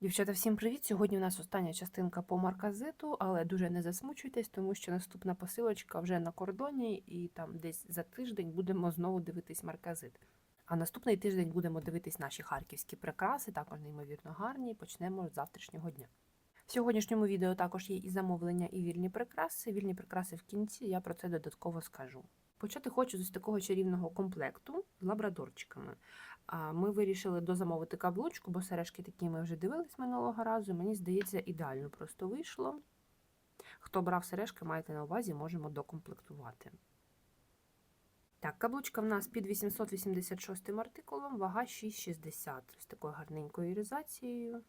Дівчата, всім привіт! Сьогодні у нас остання частинка по марказиту, але дуже не засмучуйтесь, тому що наступна посилочка вже на кордоні, і там десь за тиждень будемо знову дивитись марказит. А наступний тиждень будемо дивитись наші харківські прикраси, також неймовірно гарні. Почнемо з завтрашнього дня. В сьогоднішньому відео також є і замовлення, і вільні прикраси. Вільні прикраси в кінці, я про це додатково скажу. Почати хочу з такого чарівного комплекту з лабрадорчиками. Ми вирішили дозамовити каблучку, бо сережки такі ми вже дивились минулого разу. Мені здається, ідеально просто вийшло. Хто брав сережки, маєте на увазі, можемо докомплектувати. Так, каблучка в нас під 886 артикулом, вага 6,60 з такою гарненькою іризацією.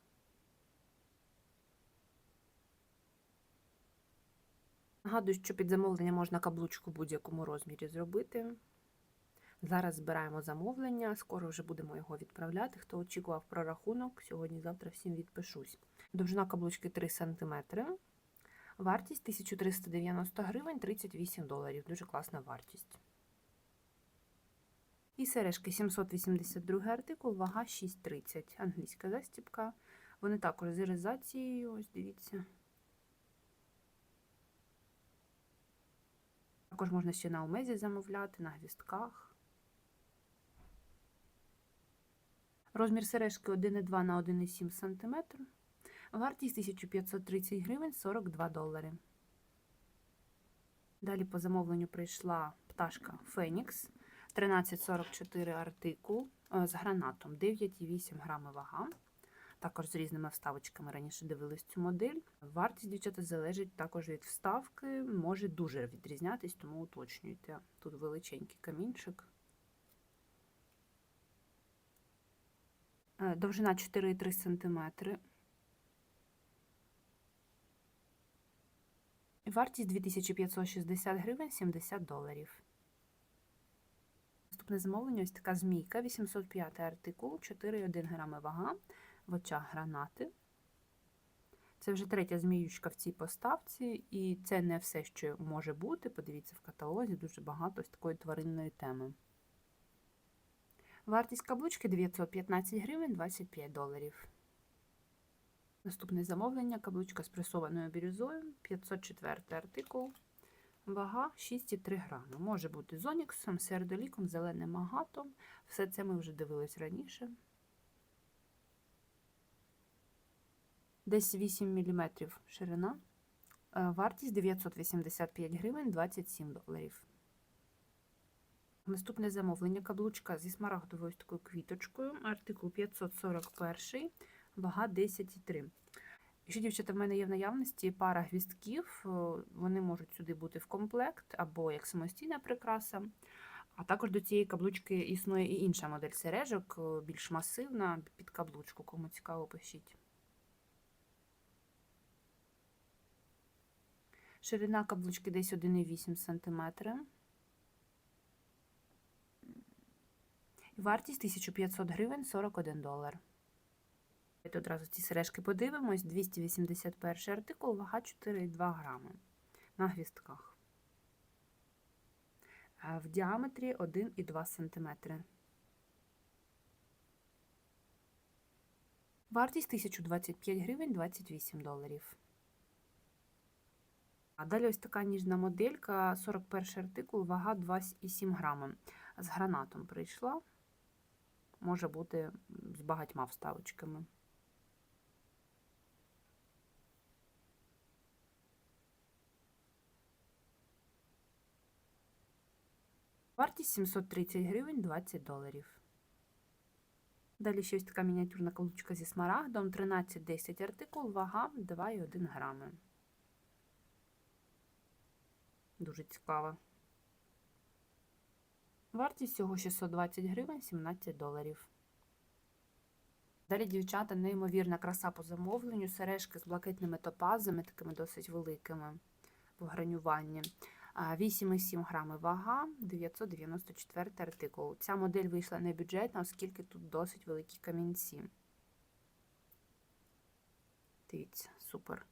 Нагадую, що під замовлення можна каблучку в будь-якому розмірі зробити. Зараз збираємо замовлення, скоро вже будемо його відправляти. Хто очікував прорахунок, сьогодні-завтра всім відпишусь. Довжина каблучки 3 см. Вартість 1390 гривень 38 доларів. Дуже класна вартість. І сережки 782 артикул, вага 6,30. Англійська застібка. Вони також з іризацією, ось дивіться. Також можна ще на омезі замовляти, на гвістках. Розмір сережки 1,2 на 1,7 см. Вартість 1530 гривень 42 долари. Далі по замовленню прийшла пташка Фенікс 1344 артикул з гранатом 9,8 грами вага. Також з різними вставочками раніше дивились цю модель. Вартість дівчата залежить також від вставки, може дуже відрізнятись, тому уточнюйте. Тут величенький камінчик. Довжина 4,3 см. Вартість 2560 гривень 70 доларів. Наступне замовлення ось така змійка, 805 артикул, 4,1 грами вага в очах гранати. Це вже третя зміючка в цій поставці, і це не все, що може бути. Подивіться в каталозі, дуже багато з такої тваринної теми. Вартість каблучки 915 гривень 25 доларів. Наступне замовлення каблучка з пресованою бірюзою, 504 артикул. Вага 6,3 грами. Може бути з оніксом, сердоліком, зеленим агатом. Все це ми вже дивились раніше. Десь 8 мм ширина. Вартість 985 гривень 27 доларів. Наступне замовлення каблучка зі смарагдовою такою квіточкою, артикул 541, вага 10,3. Ще, дівчата, в мене є в наявності пара гвістків, вони можуть сюди бути в комплект або як самостійна прикраса. А також до цієї каблучки існує і інша модель сережок, більш масивна, під каблучку, кому цікаво, пишіть. Ширина каблучки десь 1,8 см. Вартість 1500 гривень 41 долар. Давайте одразу ці сережки подивимось. 281 артикул, вага 4,2 грами на гвістках. В діаметрі 1,2 см. Вартість 1025 гривень 28 доларів. А далі ось така ніжна моделька, 41 артикул, вага 2,7 грами. З гранатом прийшла може бути з багатьма вставочками. Вартість 730 гривень 20 доларів. Далі ще ось така мініатюрна каблучка зі смарагдом, 13-10 артикул, вага 2,1 грами. Дуже цікава. Вартість всього 620 гривень 17 доларів. Далі, дівчата, неймовірна краса по замовленню, сережки з блакитними топазами, такими досить великими в гранюванні. 8,7 грами вага, 994 артикул. Ця модель вийшла не бюджетна, оскільки тут досить великі камінці. Дивіться, супер.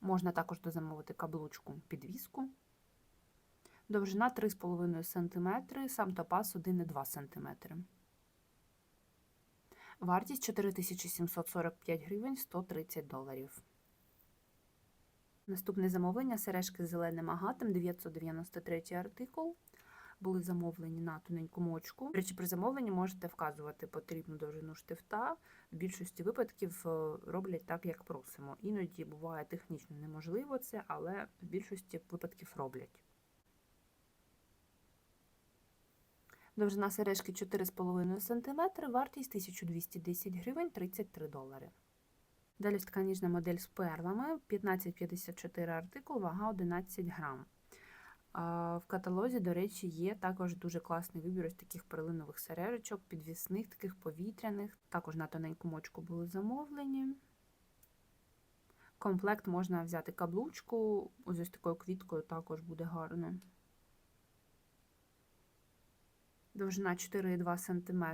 Можна також дозамовити каблучку підвіску. Довжина 3,5 см, сам топаз 1,2 см. Вартість 4745 гривень 130 доларів. Наступне замовлення сережки з зеленим агатом, 993 артикул. Були замовлені на тоненьку мочку. До речі, при замовленні можете вказувати потрібну довжину штифта. В більшості випадків е, роблять так, як просимо. Іноді буває технічно неможливо це, але в більшості випадків роблять. Довжина сережки 4,5 см, вартість 1210 гривень 33 долари. Далі така ніжна модель з перлами, 1554 артикул, вага 11 грам. В каталозі, до речі, є також дуже класний вибір ось таких перлинових сережечок, підвісних, таких повітряних. Також на тоненьку мочку були замовлені. Комплект можна взяти каблучку, ось ось такою квіткою також буде гарно. Довжина 4,2 см,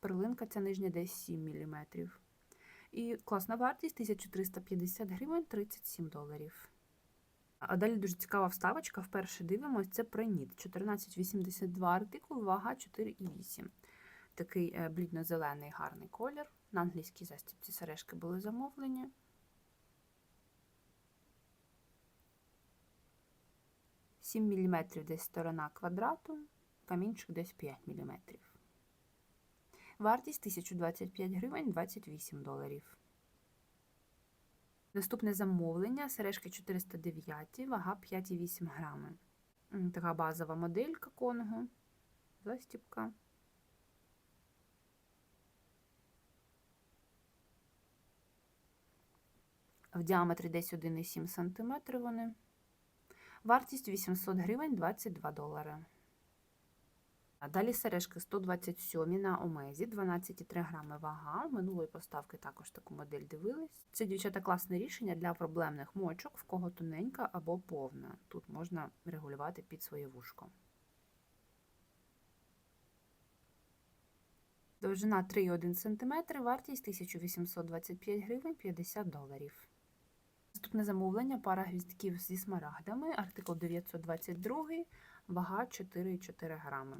перлинка ця нижня десь 7 мм. І класна вартість 1350 гривень 37 доларів. А далі дуже цікава вставочка. Вперше дивимося, це проніт. 1482 артикул, вага 4,8. Такий е, блідно-зелений гарний колір. На англійській застібці сережки були замовлені. Сім мм десь сторона квадрату, камінчик десь 5 мм. Вартість 1025 гривень 28 доларів. Наступне замовлення сережки 409, вага 5,8 грами. Така базова моделька конгу, застіпка. В діаметрі десь 1,7 см вони. Вартість 800 гривень 22 долари. Далі сережки 127 на омезі, 12,3 грами вага. Минулої поставки також таку модель дивились. Це дівчата класне рішення для проблемних мочок, в кого тоненька або повна. Тут можна регулювати під своє вушко. Довжина 3,1 см, вартість 1825 гривень 50 доларів. Наступне замовлення пара гвіздків зі смарагдами, артикул 922, вага 4,4 грами.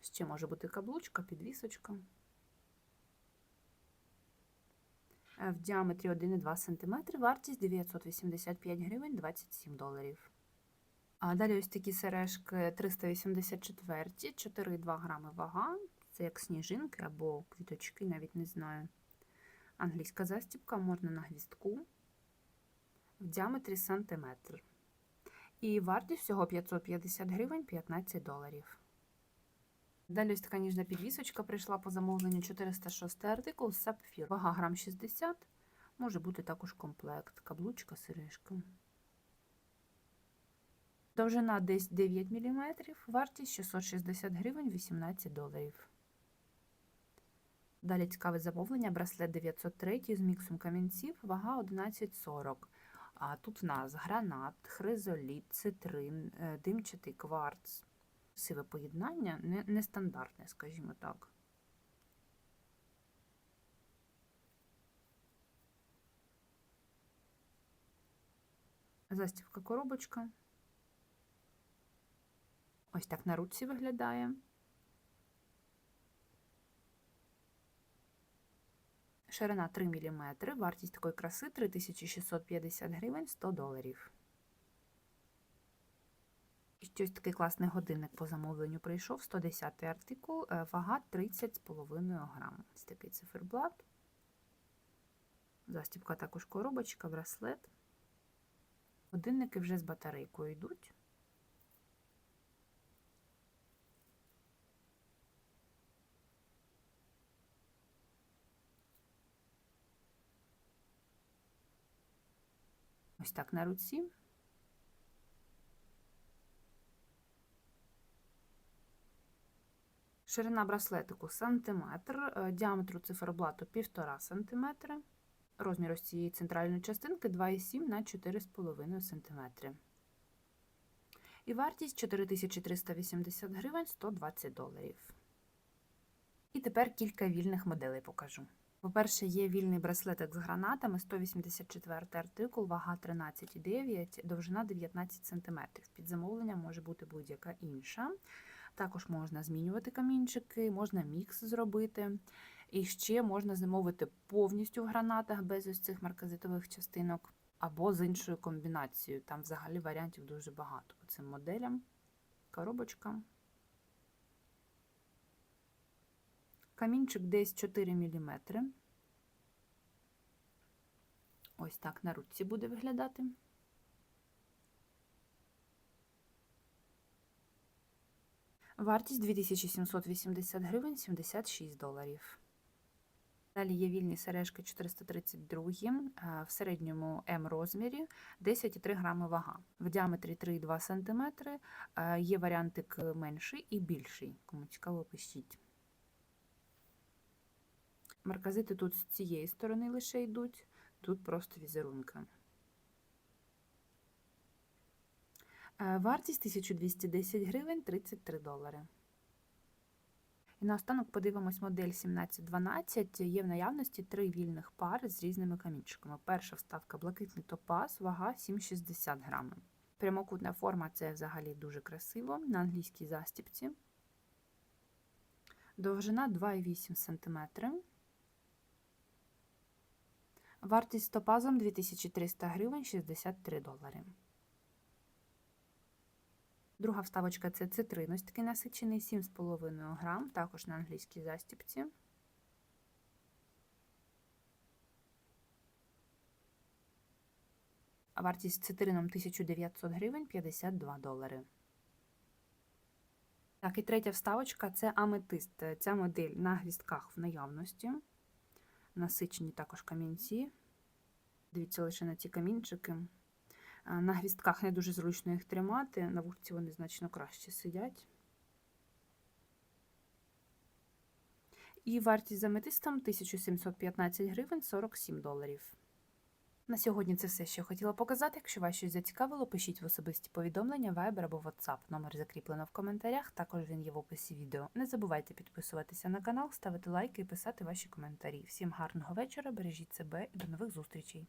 Ще може бути каблучка, підвісочка. Е, В діаметрі 1,2 см, вартість 985 гривень 27 доларів. А далі ось такі сережки 384, 4,2 грами вага. Це як сніжинки або квіточки, навіть не знаю. Англійська застібка можна на гвіздку в діаметрі сантиметр. І вартість всього 550 гривень 15 доларів. Далі ось така ніжна підвісочка прийшла по замовленню 406 артикул сапфір. Вага грам 60, може бути також комплект, каблучка, сережка. Довжина десь 9 мм, вартість 660 гривень 18 доларів. Далі цікаве замовлення, браслет 903 з міксом камінців, вага 11,40. А тут в нас гранат, хризоліт, цитрин, е, димчатий кварц. Красиве поєднання, не- нестандартне, скажімо так. Застівка коробочка. Ось так на руці виглядає. Ширина 3 мм, вартість такої краси 3650 гривень 100 доларів. Щось такий класний годинник по замовленню прийшов, 110 артикул, е, вага 30,5 грам. Ось такий циферблат. Застібка також коробочка, браслет. Годинники вже з батарейкою йдуть. Ось так на руці. Ширина браслетику сантиметр, е, діаметру циферблату 1,5 см, розмір ось цієї центральної частинки 2,7 на 4,5 см. І вартість 4380 гривень 120 доларів. І тепер кілька вільних моделей покажу. По-перше, є вільний браслетик з гранатами, 184 артикул, вага 13,9, довжина 19 см. Під замовлення може бути будь-яка інша. Також можна змінювати камінчики, можна мікс зробити. І ще можна замовити повністю в гранатах без ось цих марказитових частинок, або з іншою комбінацією. Там взагалі варіантів дуже багато по цим моделям. Коробочка. Камінчик десь 4 мм. Ось так на руці буде виглядати. Вартість 2780 гривень 76 доларів. Далі є вільні сережки 432 е, в середньому М розмірі 10,3 грами вага. В діаметрі 3,2 см. Е, Є варіантик менший і більший. Кому цікаво, пишіть. Марказити тут з цієї сторони лише йдуть, тут просто візерунки. Вартість 1210 гривень 33 долари. І наостанок подивимось модель 1712. Є в наявності три вільних пари з різними камінчиками. Перша вставка блакитний топаз, вага 7,60 грами. Прямокутна форма це взагалі дуже красиво на англійській застіпці. Довжина 2,8 см. Вартість топазом 2300 гривень 63 долари. Друга вставочка це цитрин, ось такий насичений 7,5 грам, також на англійській застіпці. Вартість цитрином 1900 гривень 52 долари. Так, і третя вставочка це аметист. Ця модель на гвістках в наявності. Насичені також камінці. Дивіться лише на ці камінчики. На гвістках не дуже зручно їх тримати, на вулиці вони значно краще сидять. І вартість за метистом 1715 гривень 47 доларів. На сьогодні це все, що я хотіла показати. Якщо вас щось зацікавило, пишіть в особисті повідомлення, Viber або WhatsApp. Номер закріплено в коментарях, також він є в описі відео. Не забувайте підписуватися на канал, ставити лайки і писати ваші коментарі. Всім гарного вечора, бережіть себе і до нових зустрічей!